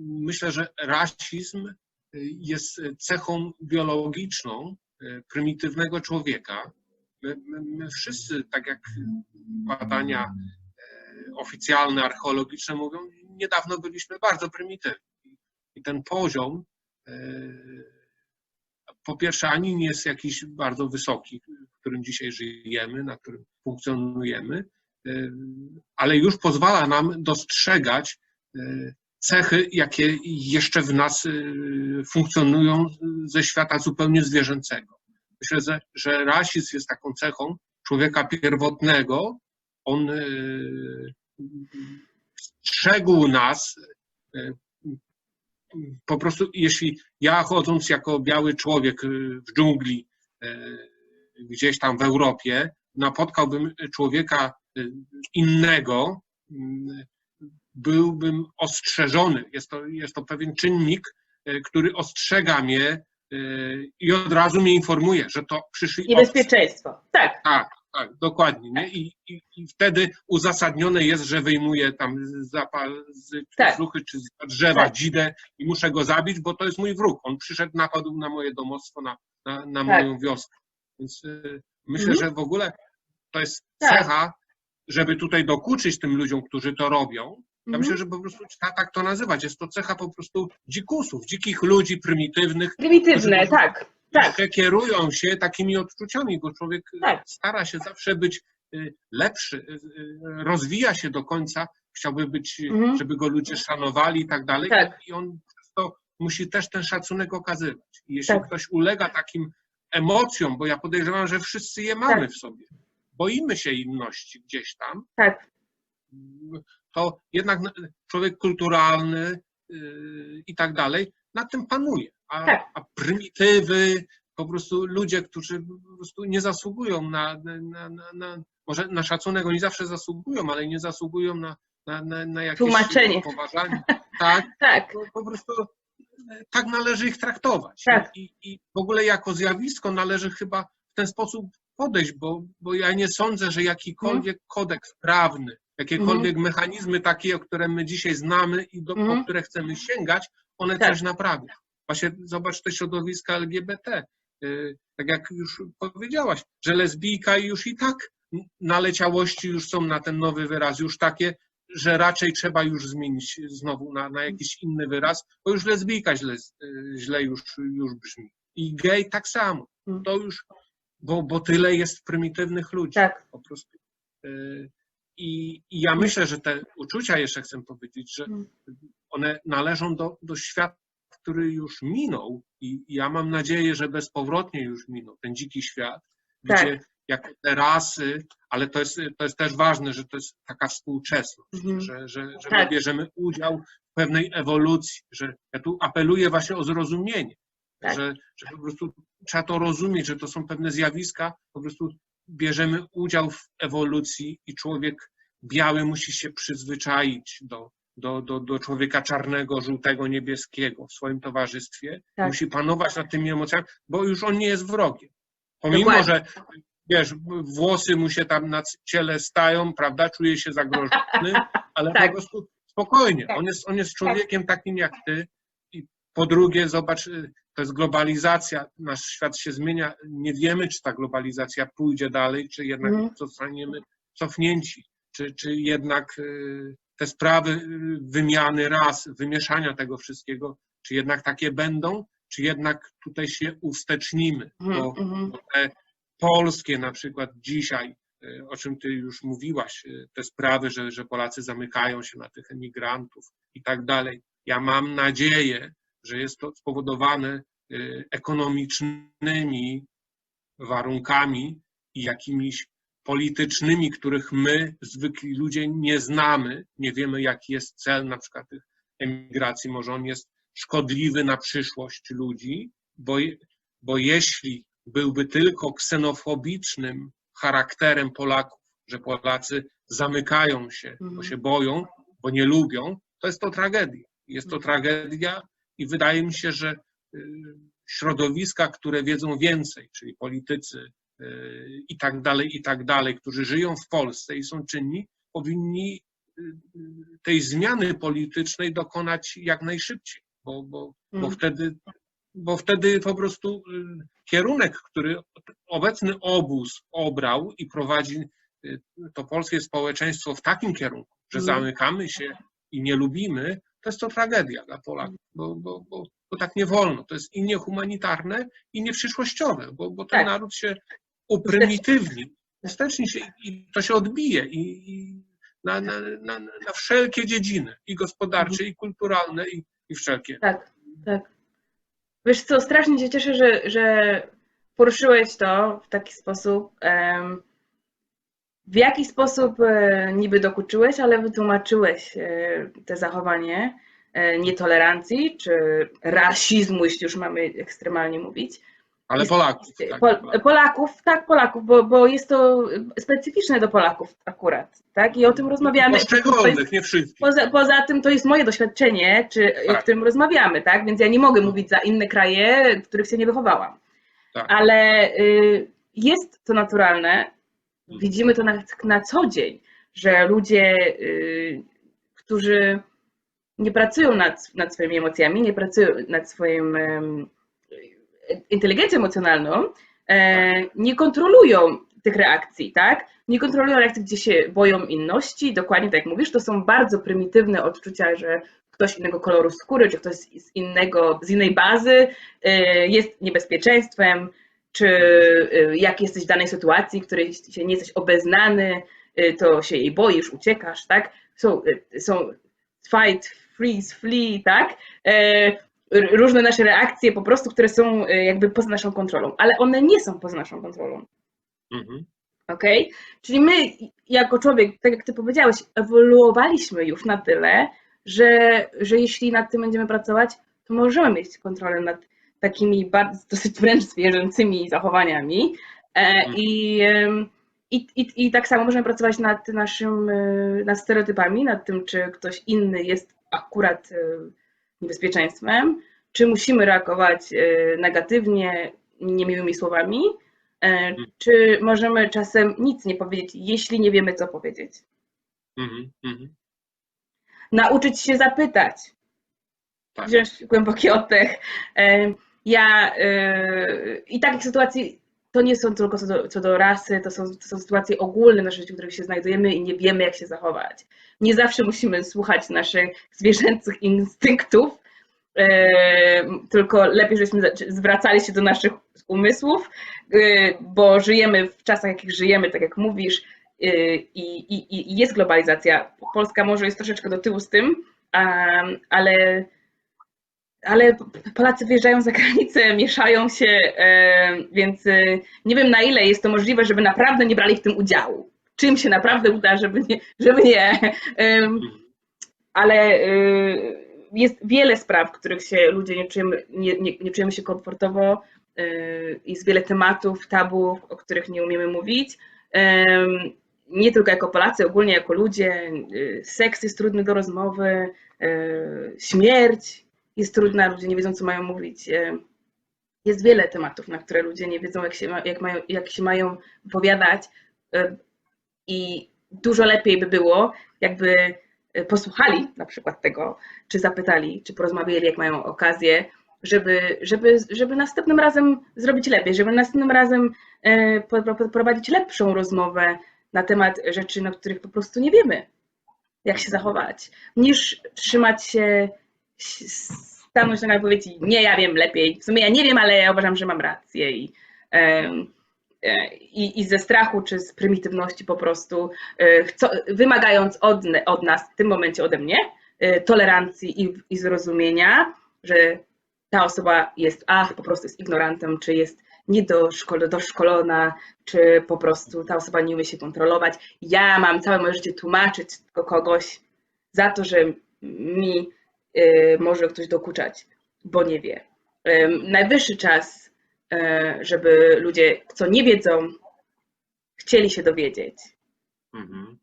myślę, że rasizm jest cechą biologiczną prymitywnego człowieka. My, my, my wszyscy, tak jak badania e, oficjalne, archeologiczne mówią, niedawno byliśmy bardzo prymitywni. I ten poziom po pierwsze ani nie jest jakiś bardzo wysoki, w którym dzisiaj żyjemy, na którym funkcjonujemy, ale już pozwala nam dostrzegać cechy, jakie jeszcze w nas funkcjonują ze świata zupełnie zwierzęcego. Myślę, że, rasizm jest taką cechą człowieka pierwotnego. On e, strzegł nas e, po prostu, jeśli ja chodząc jako biały człowiek w dżungli gdzieś tam w Europie, napotkałbym człowieka innego, byłbym ostrzeżony. Jest to, jest to pewien czynnik, który ostrzega mnie i od razu mnie informuje, że to przyszli I bezpieczeństwo, tak. Tak, tak, dokładnie. Nie? I, i, I wtedy uzasadnione jest, że wyjmuję tam zapal z Tak. ruchy czy z drzewa Tak. dzidę i muszę go zabić, bo to jest mój wróg. On przyszedł, napadł na moje domostwo, na, na, na Tak. moją wioskę. Więc y, myślę, Mhm. że w ogóle to jest Tak. cecha, żeby tutaj dokuczyć tym ludziom, którzy to robią, ja Mhm. myślę, że po prostu trzeba tak to nazywać. Jest to cecha po prostu dzikusów, dzikich ludzi, prymitywnych, Prymitywne, którzy- tak. Tak. że kierują się takimi odczuciami, bo człowiek y, Tak. stara się zawsze być y, lepszy, y, rozwija się do końca, chciałby być, Mhm. żeby go ludzie szanowali i tak dalej. Tak. I on przez to musi też ten szacunek okazywać. I jeśli Tak. ktoś ulega takim emocjom, bo ja podejrzewam, że wszyscy je mamy Tak. w sobie, boimy się inności gdzieś tam, Tak. To jednak na- człowiek kulturalny yy, i tak dalej nad tym panuje. A, Tak. a prymitywy, po prostu ludzie, którzy po prostu nie zasługują na, na, na, na może na szacunek oni zawsze zasługują, ale nie zasługują na, na, na, na jakieś Tłumaczenie. poważanie. Tak, Tak. po prostu e, tak należy ich traktować. Tak. I, I w ogóle jako zjawisko należy chyba w ten sposób podejść, bo, bo ja nie sądzę, że jakikolwiek Mhm. kodeks prawny, jakiekolwiek mechanizmy takie, które my dzisiaj znamy i do, po Mhm. które chcemy sięgać, one Tak. coś naprawią. Właśnie zobacz te środowiska LGBT. Yy, Tak jak już powiedziałaś, że lesbijka już i tak naleciałości już są na ten nowy wyraz, już takie, że raczej trzeba już zmienić znowu na, na jakiś inny wyraz, bo już lesbijka źle, źle już, już brzmi. I gej tak samo. Mhm. To już, bo, bo tyle jest prymitywnych ludzi Tak. po prostu. Y, I, I ja myślę, że te uczucia, jeszcze chcę powiedzieć, że Mm. one należą do, do świata, który już minął i ja mam nadzieję, że bezpowrotnie już minął, ten dziki świat, Tak. gdzie jako te rasy, ale to jest, to jest też ważne, że to jest taka współczesność, Mhm. że, że, że Tak. my bierzemy udział w pewnej ewolucji, że ja tu apeluję właśnie o zrozumienie, Tak. że, że po prostu trzeba to rozumieć, że to są pewne zjawiska, po prostu bierzemy udział w ewolucji i człowiek biały musi się przyzwyczaić do, do, do, do człowieka czarnego, żółtego, niebieskiego w swoim towarzystwie. Tak. Musi panować nad tymi emocjami, bo już on nie jest wrogiem. Pomimo, Dokładnie. że wiesz, włosy mu się tam na ciele stają, prawda, czuje się zagrożony, ale Tak. po prostu spokojnie. Tak. On jest, on jest człowiekiem takim jak ty. Po drugie, zobacz, y, to jest globalizacja, nasz świat się zmienia. Nie wiemy, czy ta globalizacja pójdzie dalej, czy jednak Mhm. zostaniemy cofnięci, czy, czy jednak y, te sprawy y, wymiany ras, wymieszania tego wszystkiego, czy jednak takie będą, czy jednak tutaj się uwstecznimy, Mhm, bo, mhm. bo te polskie na przykład dzisiaj, o czym ty już mówiłaś, te sprawy, że, że Polacy zamykają się na tych emigrantów i tak dalej. Ja mam nadzieję, że jest to spowodowane y, ekonomicznymi warunkami i jakimiś politycznymi, których my, zwykli ludzie, nie znamy. Nie wiemy, jaki jest cel na przykład tych emigracji. Może on jest szkodliwy na przyszłość ludzi, bo, bo jeśli byłby tylko ksenofobicznym charakterem Polaków, że Polacy zamykają się, bo Mhm. się boją, bo nie lubią, to jest to tragedia. Jest to tragedia i wydaje mi się, że y, środowiska, które wiedzą więcej, czyli politycy y, i tak dalej, i tak dalej, którzy żyją w Polsce i są czynni, powinni tej zmiany politycznej dokonać jak najszybciej, bo, bo, bo, Mm. wtedy, bo wtedy po prostu y, kierunek, który obecny obóz obrał i prowadzi y, to polskie społeczeństwo w takim kierunku, że Mm. zamykamy się i nie lubimy, to jest to tragedia dla Polaków, bo, bo, bo, bo tak nie wolno. To jest i niehumanitarne, i nieprzyszłościowe, bo, bo ten Tak. naród się uprymitywni, usteczni się i to się odbije i, i na, na, na, na wszelkie dziedziny, i gospodarcze, i kulturalne, i, i wszelkie. Tak, tak. Wiesz co, strasznie się cieszę, że, że poruszyłeś to w taki sposób. em, W jaki sposób e, niby dokuczyłeś, ale wytłumaczyłeś e, te zachowanie e, nietolerancji czy rasizmu, jeśli już mamy ekstremalnie mówić. Ale Jest- Polaków. Tak, Pol- Polaków, tak, Polaków, bo, bo jest to specyficzne do Polaków akurat, tak? I o tym rozmawiamy. To jest- Poszczególnych, nie wszystkich. Poza, poza tym to jest moje doświadczenie, czy, o Tak. którym rozmawiamy, tak? Więc ja nie mogę mówić za inne kraje, w których się nie wychowałam. Tak. Ale y, jest to naturalne. Widzimy to na, na co dzień, że ludzie, y, którzy nie pracują nad, nad swoimi emocjami, nie pracują nad swoim inteligencją emocjonalną, e, nie kontrolują tych reakcji, tak? Nie kontrolują reakcji, gdzie się boją inności. Dokładnie tak jak mówisz, to są bardzo prymitywne odczucia, że ktoś innego koloru skóry, czy ktoś z innego, z innej bazy e, jest niebezpieczeństwem, czy e, jak jesteś w danej sytuacji, w której się nie jesteś obeznany, e, to się jej boisz, uciekasz, tak? Są, e, są fight, freeze, flee, tak? E, różne nasze reakcje po prostu, które są jakby poza naszą kontrolą, ale one nie są poza naszą kontrolą. Mhm. ok? Czyli my, jako człowiek, tak jak ty powiedziałeś, ewoluowaliśmy już na tyle, że, że jeśli nad tym będziemy pracować, to możemy mieć kontrolę nad takimi bardzo, dosyć wręcz zwierzęcymi zachowaniami. E, i, em, i, i, I tak samo możemy pracować nad naszym, e, nad stereotypami, nad tym, czy ktoś inny jest akurat e, niebezpieczeństwem, czy musimy reagować negatywnie, niemiłymi słowami, E, Czy możemy czasem nic nie powiedzieć, jeśli nie wiemy, co powiedzieć? Mhm. Mhm. Nauczyć się zapytać, Tak. wziąć głęboki oddech. Ja e, i takich sytuacji to nie są tylko co do, co do rasy, to są, to są sytuacje ogólne na życiu, w których się znajdujemy i nie wiemy, jak się zachować. Nie zawsze musimy słuchać naszych zwierzęcych instynktów, e, tylko lepiej, żebyśmy zwracali się do naszych umysłów, e, bo żyjemy w czasach, jakich żyjemy, tak jak mówisz, e, i, i, i jest globalizacja. Polska może jest troszeczkę do tyłu z tym, ale, ale Polacy wyjeżdżają za granicę, mieszają się, e, więc e, nie wiem na ile jest to możliwe, żeby naprawdę nie brali w tym udziału. Czym się naprawdę uda, żeby nie. Żeby nie. Ale y, jest wiele spraw, w których się ludzie nie czujemy, nie, nie, nie czujemy się komfortowo. Jest wiele tematów, tabu, o których nie umiemy mówić. Nie tylko jako Polacy, ogólnie jako ludzie. Seks jest trudny do rozmowy, śmierć jest trudna, ludzie nie wiedzą, co mają mówić. Y, Jest wiele tematów, na które ludzie nie wiedzą, jak się, jak mają, jak się mają wypowiadać. Y, I dużo lepiej by było, jakby y, posłuchali na przykład tego, czy zapytali, czy porozmawiali, jak mają okazję, żeby, żeby, żeby następnym razem zrobić lepiej, żeby następnym razem e, prowadzić lepszą rozmowę na temat rzeczy, na których po prostu nie wiemy, jak się zachować, niż trzymać się, s- stanąć na powiedzieć, nie, ja wiem lepiej, w sumie ja nie wiem, ale ja uważam, że mam rację i, e, i, i ze strachu czy z prymitywności po prostu e, chcą, wymagając od, od nas, w tym momencie ode mnie, e, tolerancji i, i zrozumienia, że ta osoba jest, ach, po prostu jest ignorantem, czy jest niedoszkol- doszkolona, czy po prostu ta osoba nie umie się kontrolować. Ja mam całe moje życie tłumaczyć kogoś za to, że mi może ktoś dokuczać, bo nie wie. Ym, najwyższy czas, y, żeby ludzie, co nie wiedzą, chcieli się dowiedzieć. Mhm.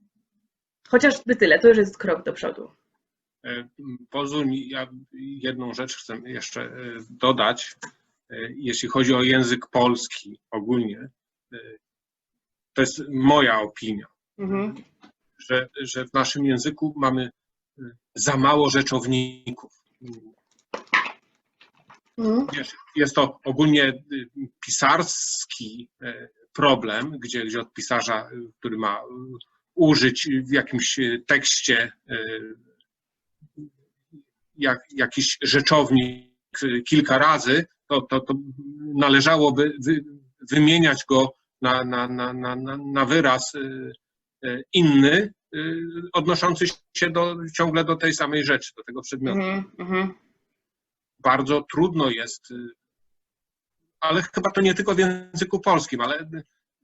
Chociażby tyle, to już jest krok do przodu. Pozwól mi, ja jedną rzecz chcę jeszcze dodać, jeśli chodzi o język polski ogólnie. To jest moja opinia. Mhm. że, że w naszym języku mamy y, za mało rzeczowników. Mhm. Wiesz, jest to ogólnie y, pisarski e, problem, gdzie, gdzie od pisarza, y, który ma y, użyć w jakimś y, tekście y, jak, jakiś rzeczownik y, kilka razy, to, to, to należałoby wy, wymieniać go na, na, na, na, na- wyraz y, y, inny, y, odnoszący się do, ciągle do tej samej rzeczy, do tego przedmiotu Mhm. Mhm. bardzo trudno jest, y, ale chyba to nie tylko w języku polskim, ale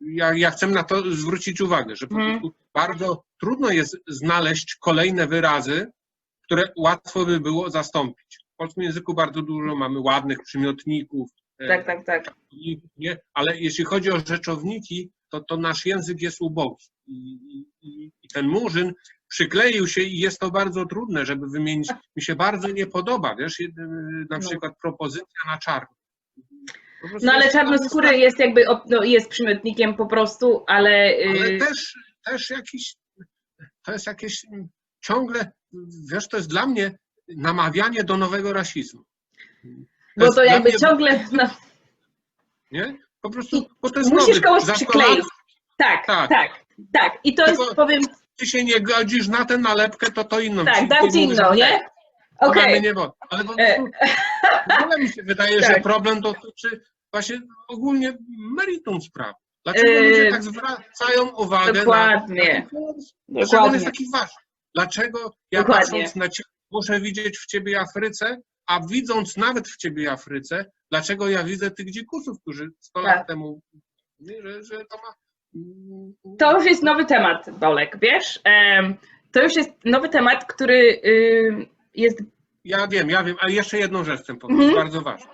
ja, ja chcę na to zwrócić uwagę, że po prostu bardzo trudno jest znaleźć kolejne wyrazy, które łatwo by było zastąpić. W polskim języku bardzo dużo mamy ładnych przymiotników, e, Tak, tak, tak. ale jeśli chodzi o rzeczowniki, to, to nasz język jest ubogi. I, i, ten murzyn przykleił się i jest to bardzo trudne, żeby wymienić. Mi się bardzo nie podoba, wiesz, jed- na No. przykład propozycja na czarno. No ale czarnoskóry jest jakby, no, jest przymiotnikiem po prostu, ale... Ale y, też, też jakiś, to jest jakieś ciągle, wiesz, to jest dla mnie namawianie do nowego rasizmu. Bo jest to jakby ciągle... No, Nie? Po prostu, bo to jest musisz nowy, kogoś przykleić. tak, Tak. tak, tak, I to Tylko- jest, powiem, ty się nie godzisz na tę nalepkę, to to inną. tak, dam ci mówisz, inną, że nie? Okej. wodzi. Ale E. w ogóle mi się wydaje, że Tak. problem dotyczy właśnie ogólnie meritum sprawy. Dlaczego E. ludzie tak zwracają uwagę Dokładnie. na... Dlaczego on Dokładnie. jest taki ważny? Dlaczego ja Dokładnie. patrząc na ciebie muszę widzieć w ciebie Afryce, a widząc nawet w ciebie Afryce, dlaczego ja widzę tych dzikusów, którzy 100 Tak. lat temu że, że to ma... To już jest nowy temat, Bolek, wiesz? To już jest nowy temat, który jest... Ja wiem, ja wiem, ale jeszcze jedną rzecz chcę powiedzieć, Mhm. bardzo ważną.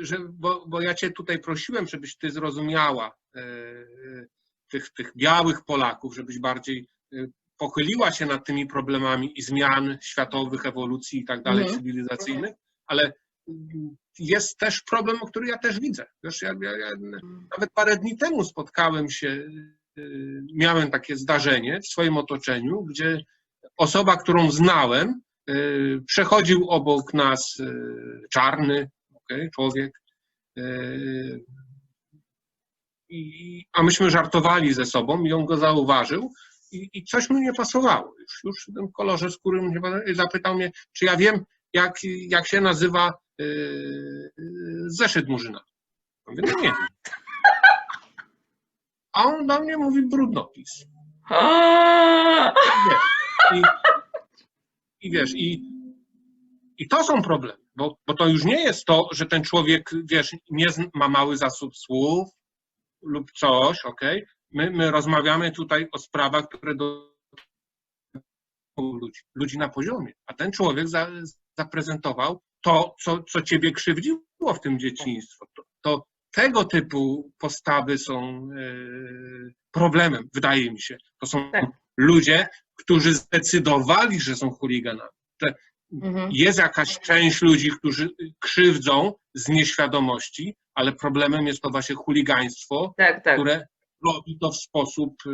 Że, bo, bo ja cię tutaj prosiłem, żebyś ty zrozumiała e, e, tych, tych białych Polaków, żebyś bardziej e, pochyliła się nad tymi problemami i zmian światowych, ewolucji i tak dalej, Mhm. cywilizacyjnych, ale mm, jest też problem, który ja też widzę. Wiesz, ja, ja, ja nawet parę dni temu spotkałem się, y, miałem takie zdarzenie w swoim otoczeniu, gdzie osoba, którą znałem, y, przechodził obok nas y, czarny okej, człowiek, i, a myśmy żartowali ze sobą i on go zauważył i, i coś mu nie pasowało. Już, już w tym kolorze skóry zapytał mnie, czy ja wiem, jak, jak się nazywa zeszyt murzyna. Ja Mówię, no nie. A on do mnie mówi brudnopis. I, i wiesz, i, i to są problemy, bo, bo to już nie jest to, że ten człowiek, wiesz, nie ma mały zasób słów lub coś, okej? My, my rozmawiamy tutaj o sprawach, które do ludzi, ludzi na poziomie, a ten człowiek za, zaprezentował to, co, co ciebie krzywdziło w tym dzieciństwie. To, to tego typu postawy są e, problemem, wydaje mi się. To są Tak. ludzie, którzy zdecydowali, że są chuliganami. Mhm. Jest jakaś część ludzi, którzy krzywdzą z nieświadomości, ale problemem jest to właśnie chuligaństwo, Tak, tak. które robi to w sposób y,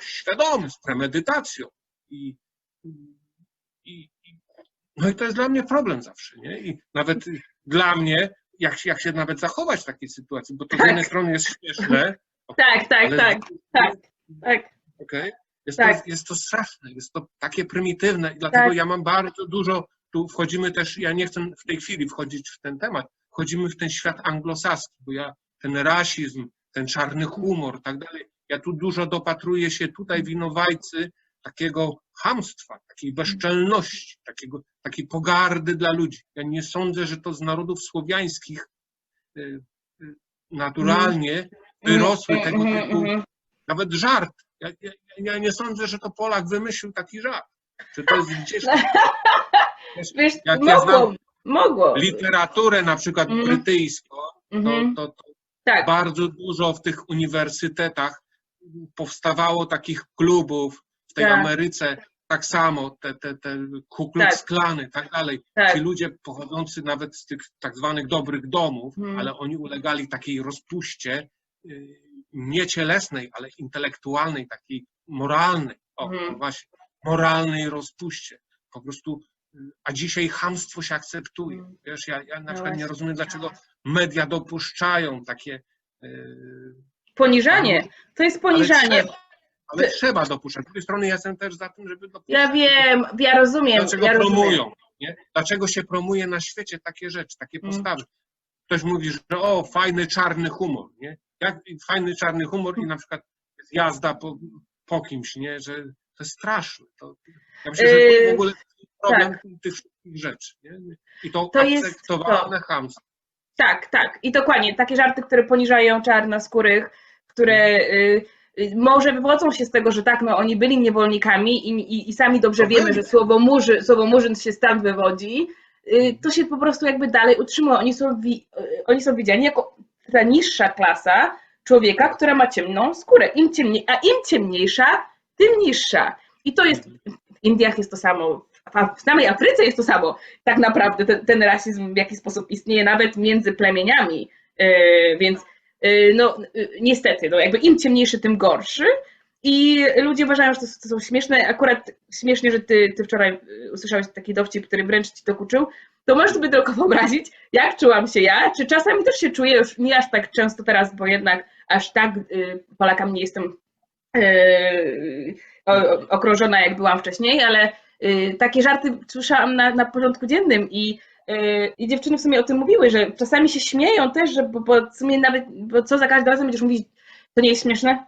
świadomy, z premedytacją. I, i, no i to jest dla mnie problem zawsze. Nie? I nawet dla mnie, jak, się- jak się nawet zachować w takiej sytuacji, bo to z Tak. jednej strony jest śmieszne, Tak, tak, ale tak, tak, tak. Okej? Jest, Tak. to, jest to straszne, jest to takie prymitywne i dlatego Tak. ja mam bardzo dużo, tu wchodzimy też, ja nie chcę w tej chwili wchodzić w ten temat, wchodzimy w ten świat anglosaski, bo ja ten rasizm, ten czarny humor, tak dalej, ja tu dużo dopatruję się tutaj winowajcy takiego hamstwa, takiej bezczelności, takiego, takiej pogardy dla ludzi. Ja nie sądzę, że to z narodów słowiańskich y, y, naturalnie wyrosły tego Mhm, typu mhm. nawet żart. Ja, ja, ja nie sądzę, że to Polak wymyślił taki żart. Że to jest gdzieś Wiesz, Jak ja mogło, znam mogło. literaturę na przykład Mhm. brytyjską, to, Mhm. to, to Tak, bardzo dużo w tych uniwersytetach powstawało takich klubów w tej Tak. Ameryce, tak samo, te, te, te Ku Klux Tak. Klany, tak dalej. tak. Ci ludzie pochodzący nawet z tych tak zwanych dobrych domów, Mhm. ale oni ulegali takiej rozpuście y, nie cielesnej, ale intelektualnej, takiej moralnej, o Mhm. właśnie, moralnej rozpuście. Po prostu, y, a dzisiaj chamstwo się akceptuje. Mhm. Wiesz, ja, ja na No przykład nie rozumiem, dlaczego media dopuszczają takie. y, Poniżanie. To jest poniżanie. Ale trzeba dopuszczać. Z drugiej strony ja jestem też za tym, żeby dopuszczać. Ja wiem, ja rozumiem. Dlaczego ja rozumiem. promują? Nie? Dlaczego się promuje na świecie takie rzeczy, takie Mm. postawy? Ktoś mówi, że o, fajny czarny humor, nie? Jak fajny czarny humor i na przykład jazda po, po kimś, nie? Że to jest straszne. To, ja myślę, że to Yy, w ogóle jest problem tych wszystkich rzeczy, nie? I to, To jest akceptowane chamstwo. Tak, tak. I dokładnie. Takie żarty, które poniżają czarnoskórych, które y, y, może wywodzą się z tego, że tak, no oni byli niewolnikami i, i, i sami dobrze wiemy, że słowo, murzy, słowo murzyn się stąd wywodzi, y, to się po prostu jakby dalej utrzymuje. Oni są, wi, y, oni są widziani jako ta niższa klasa człowieka, która ma ciemną skórę. Im ciemniej, a im ciemniejsza, tym niższa. I to jest, w Indiach jest to samo, w samej Afryce jest to samo. Tak naprawdę ten, ten rasizm w jakiś sposób istnieje nawet między plemieniami, Yy, więc no yy, niestety, no jakby im ciemniejszy, tym gorszy. I ludzie uważają, że to, to są śmieszne. Akurat śmiesznie, że ty, ty wczoraj yy, usłyszałeś taki dowcip, który wręcz ci dokuczył. To możesz sobie tylko wyobrazić, jak czułam się ja, czy czasami też się czuję, już nie aż tak często teraz, bo jednak aż tak yy, Polakami nie jestem o- okrążona, jak byłam wcześniej, ale y, takie żarty słyszałam na, na porządku dziennym i, y, i dziewczyny w sumie o tym mówiły, że czasami się śmieją też, że bo, bo w sumie nawet, bo co za każdym razem będziesz mówić, to nie jest śmieszne,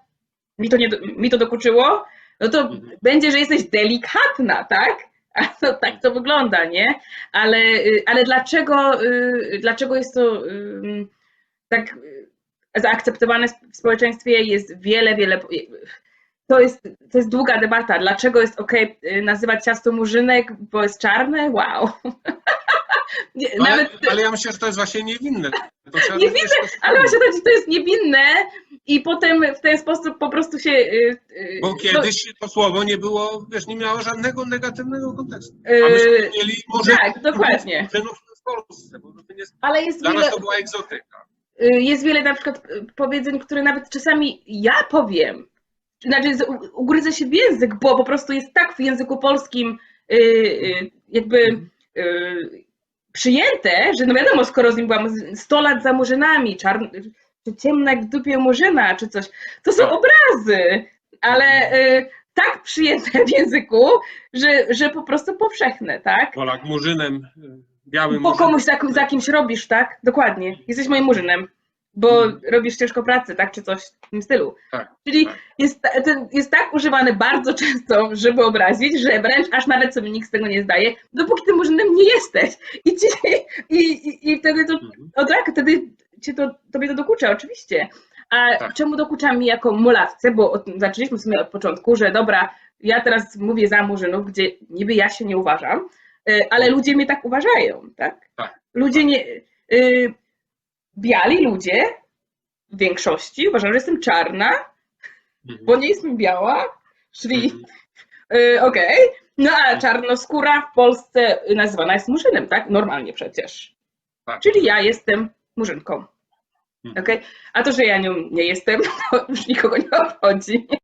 mi to, nie, mi to dokuczyło, no to Mhm. będzie, że jesteś delikatna, tak? A to, tak to wygląda, nie? Ale, y, ale dlaczego, y, dlaczego jest to tak y, zaakceptowane w społeczeństwie jest wiele, wiele. To jest, to jest długa debata. Dlaczego jest ok nazywać ciasto murzynek, bo jest czarne? Wow. Nie, Ale, Nawet, ale ja myślę, że to jest właśnie niewinne. To Niewinne, to ale właśnie to, to jest niewinne i potem w ten sposób po prostu się. y, y, Bo no, kiedyś to słowo nie było, wiesz, nie miało żadnego negatywnego kontekstu. A Yy, myśmy mieli może tak, dokładnie. Polsce, to jest, Ale jest dla wiele, nas to była egzotyka. y, jest wiele na przykład y, powiedzeń, które nawet czasami ja powiem, znaczy ugryzę się w język, bo po prostu jest tak w języku polskim y, y, jakby y, przyjęte, że no wiadomo, skoro z nim byłam z- 100 lat za murzynami, czarn, czy ciemna jak w dupie murzyna, czy coś, to są Tak. obrazy, ale y, tak przyjęte w języku, że, że po prostu powszechne, tak? Polak murzynem, y, białym Bo komuś za, za kimś robisz, tak? Dokładnie. Jesteś moim murzynem, bo Mhm. robisz ciężko pracę, tak? Czy coś w tym stylu. Tak, Czyli tak. jest, ten, jest tak używany bardzo często, żeby obrazić, że wręcz aż nawet sobie nikt z tego nie zdaje, dopóki tym murzynem nie jesteś. I, ci, i, i, i wtedy to, Mhm. o tak, wtedy cię to, tobie to dokucza, oczywiście. A Tak. czemu dokucza mi jako mulawce? Bo od, zaczęliśmy w sumie od początku, że dobra, ja teraz mówię za murzynów, gdzie niby ja się nie uważam, y, ale ludzie mnie tak uważają, tak? Tak. Ludzie nie... Y, biali ludzie w większości uważają, że jestem czarna, Mhm. bo nie jestem biała, czyli Mhm. y, okej. No a czarnoskóra w Polsce nazywana jest murzynem, tak? Normalnie przecież. Tak. Czyli ja jestem murzynką. Mhm. Okej? A to, że ja nią nie jestem, to już nikogo nie obchodzi.